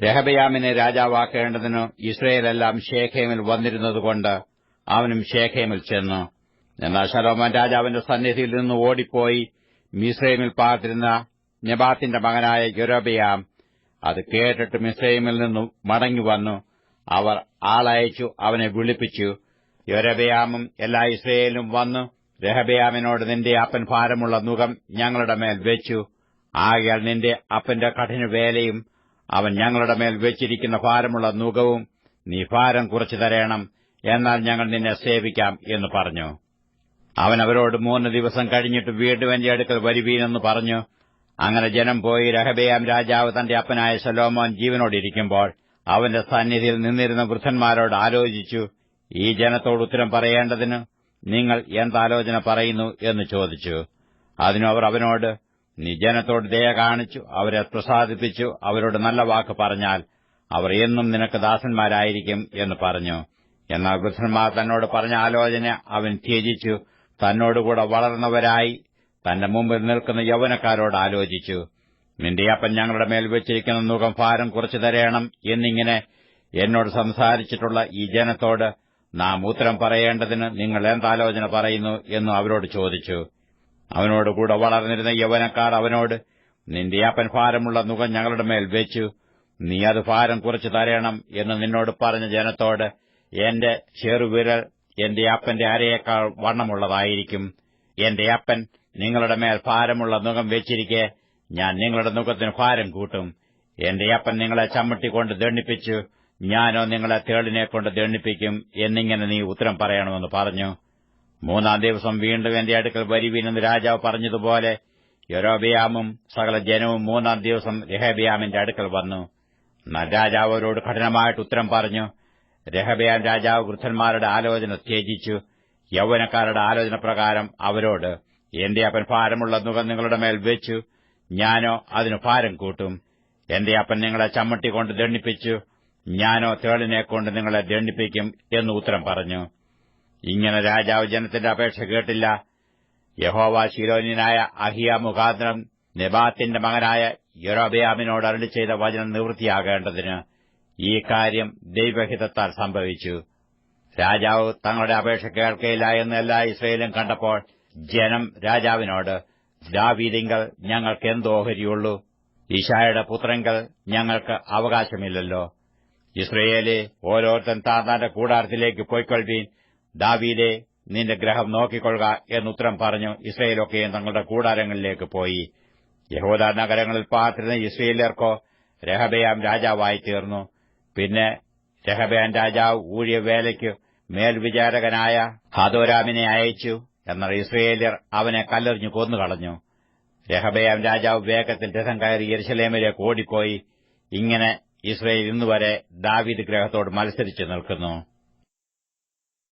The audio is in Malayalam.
രഹബയാമിനെ രാജാവാക്കേണ്ടതിന് ഇസ്രയേലെല്ലാം ഷേഖേമിൽ വന്നിരുന്നതുകൊണ്ട് അവനും ഷേഖേമിൽ ചെന്നു. എന്നാൽ ശലോമോൻ രാജാവിന്റെ സന്നിധിയിൽ നിന്ന് ഓടിപ്പോയി മിസ്രൈമിൽ പാർത്തിരുന്ന നെബാത്തിന്റെ മകനായ യൊരോബയാം. അത് കേട്ടിട്ട് മിസ്രൈമിൽ നിന്നും മടങ്ങിവന്നു അവർ ആളയച്ചു അവനെ വിളിപ്പിച്ചു. യൊരബയാമും എല്ലാ ഇസ്രയേലും വന്നു. രഹബയാമിനോട് നിന്റെ അപ്പൻ ഭാരമുള്ള മുഖം ഞങ്ങളുടെ മേൽ വെച്ചു. ആകയാൽ നിന്റെ അപ്പന്റെ കഠിനവേലയും അവൻ ഞങ്ങളുടെ മേൽ വെച്ചിരിക്കുന്ന ഭാരമുള്ള നുകവും നീ ഭാരം കുറച്ചു തരേണം എന്നാൽ ഞങ്ങൾ നിന്നെ സേവിക്കാം എന്ന് പറഞ്ഞു. അവൻ അവരോട് മൂന്ന് ദിവസം കഴിഞ്ഞിട്ട് വീണ്ടും എന്റെ അടുക്കൽ വരുവീനെന്ന് പറഞ്ഞു. അങ്ങനെ ജനം പോയി രഹബയാം രാജാവ് തന്റെ അപ്പനായ ശലോമോൻ ജീവനോടിരിക്കുമ്പോൾ അവന്റെ സന്നിധിയിൽ നിന്നിരുന്ന വൃദ്ധന്മാരോട് ആലോചിച്ചു ഈ ജനത്തോട് ഉത്തരം പറയേണ്ടതിന് നിങ്ങൾ എന്താലോചന പറയുന്നു? എന്ന് ചോദിച്ചു. അതിനു അവർ അവനോട് നീ ജനത്തോട് ദയ കാണിച്ചു അവരെ പ്രസാദിപ്പിച്ചു അവരോട് നല്ല വാക്ക് പറഞ്ഞാൽ അവർ എന്നും നിനക്ക് ദാസന്മാരായിരിക്കും എന്ന് പറഞ്ഞു. എന്നാൽ വൃദ്ധന്മാർ തന്നോട് പറഞ്ഞ ആലോചന അവൻ ത്യജിച്ചു തന്നോടുകൂടെ വളർന്നവരായി തന്റെ മുമ്പിൽ നിൽക്കുന്ന യൗവനക്കാരോട് ആലോചിച്ചു. നിന്റെ അപ്പൻ ഞങ്ങളുടെ മേൽ വെച്ചിരിക്കുന്ന മുഖം ഭാരം കുറച്ചു തരയണം എന്നിങ്ങനെ എന്നോട് സംസാരിച്ചിട്ടുള്ള ഈ ജനത്തോട് നാം ഉത്തരം പറയേണ്ടതിന് നിങ്ങൾ എന്താലോചന പറയുന്നു? എന്ന് അവരോട് ചോദിച്ചു. അവനോട് കൂടെ വളർന്നിരുന്ന യൗവനക്കാർ അവനോട് നിന്റെ അപ്പൻ ഭാരമുള്ള നുഖം ഞങ്ങളുടെ മേൽ വെച്ചു. നീ അത് ഭാരം കുറച്ചു തരയണം എന്ന് നിന്നോട് പറഞ്ഞ ജനത്തോട് എന്റെ ചെറുവിരൽ എന്റെ അപ്പന്റെ അരയേക്കാൾ വണ്ണമുള്ളതായിരിക്കും. എന്റെ അപ്പൻ നിങ്ങളുടെ മേൽ ഭാരമുള്ള നുഖം വെച്ചിരിക്കെ ഞാൻ നിങ്ങളുടെ മുഖത്തിന് ഭാരം കൂട്ടും. എന്റെ അപ്പൻ നിങ്ങളെ ചമ്മട്ടിക്കൊണ്ട് ദണ്ണിപ്പിച്ചു ഞാനോ നിങ്ങളെ തേളിനെ കൊണ്ട് ദണ്ണിപ്പിക്കും എന്നിങ്ങനെ നീ ഉത്തരം പറയണമെന്ന് പറഞ്ഞു. മൂന്നാം ദിവസം വീണ്ടും എന്റെ അടുക്കൽ വരുവീനെന്ന് രാജാവ് പറഞ്ഞതുപോലെ യൊരോബിയാമും സകല ജനവും മൂന്നാം ദിവസം രഹബിയാമിന്റെ അടുക്കൽ വന്നു. എന്നാൽ രാജാവ് അവരോട് കഠിനമായിട്ട് ഉത്തരം പറഞ്ഞു. രഹബിയാം രാജാവ് വൃദ്ധന്മാരുടെ ആലോചന ത്യജിച്ചു. യൗവനക്കാരുടെ ആലോചന പ്രകാരം അവരോട് എന്റെ അപ്പൻ ഭാരമുള്ള നുഖം നിങ്ങളുടെ മേൽ വെച്ചു. ഞാനോ അതിന് ഭാരം കൂട്ടും. എന്റെ അപ്പൻ നിങ്ങളെ ചമ്മട്ടിക്കൊണ്ട് ദണ്ണിപ്പിച്ചു ഞാനോ തേളിനെക്കൊണ്ട് നിങ്ങളെ ദണ്ണിപ്പിക്കും എന്ന് ഉത്തരം പറഞ്ഞു. ഇങ്ങനെ രാജാവ് ജനത്തിന്റെ അപേക്ഷ കേട്ടില്ല. യഹോവ ശിരോന്യനായ അഹിയ മുഖാന്തരം നെബാത്തിന്റെ മകനായ യൊരോബയാമിനോട് അരളി ചെയ്ത വചനം നിവൃത്തിയാകേണ്ടതിന് ഈ കാര്യം ദൈവഹിതത്താൽ സംഭവിച്ചു. രാജാവ് തങ്ങളുടെ അപേക്ഷ കേൾക്കയില്ല എന്ന് എല്ലാ ഇസ്രയേലും കണ്ടപ്പോൾ ജനം രാജാവിനോട് ദാവീദിങ്കൽ ഞങ്ങൾക്ക് എന്തോഹരിയുള്ളൂ ഈശായുടെ പുത്രങ്കൽ ഞങ്ങൾക്ക് അവകാശമില്ലല്ലോ. ഇസ്രയേലെ ഓരോരുത്തൻ താന്താന്റെ കൂടാരത്തിലേക്ക് പോയിക്കൊള്ളുവീൻ. ദാവീദെ നിന്റെ ഗ്രഹം നോക്കിക്കൊള്ളുക എന്നുത്തരം പറഞ്ഞു ഇസ്രയേലൊക്കെയും തങ്ങളുടെ കൂടാരങ്ങളിലേക്ക് പോയി. യഹോദ നഗരങ്ങളിൽ പാർത്തിരുന്ന ഇസ്രയേലർക്കോ രഹബയാം രാജാവായി തീർന്നു. പിന്നെ രഹബയാം രാജാവ് ഊഴിയ വേലയ്ക്ക് മേൽവിചാരകനായ ഹാദോരാമിനെ അയച്ചു എന്നാൽ ഇസ്രയേലിയർ അവനെ കല്ലെറിഞ്ഞു കൊന്നുകളഞ്ഞു. രഹബയാം രാജാവ് വേഗത്തിൽ രഥം കയറി യെരുശലേമിലേക്ക് ഓടിപ്പോയി. ഇങ്ങനെ ഇസ്രയേൽ ഇന്നുവരെ ദാവീദ് ഗ്രഹത്തോട് മത്സരിച്ചു നിൽക്കുന്നു.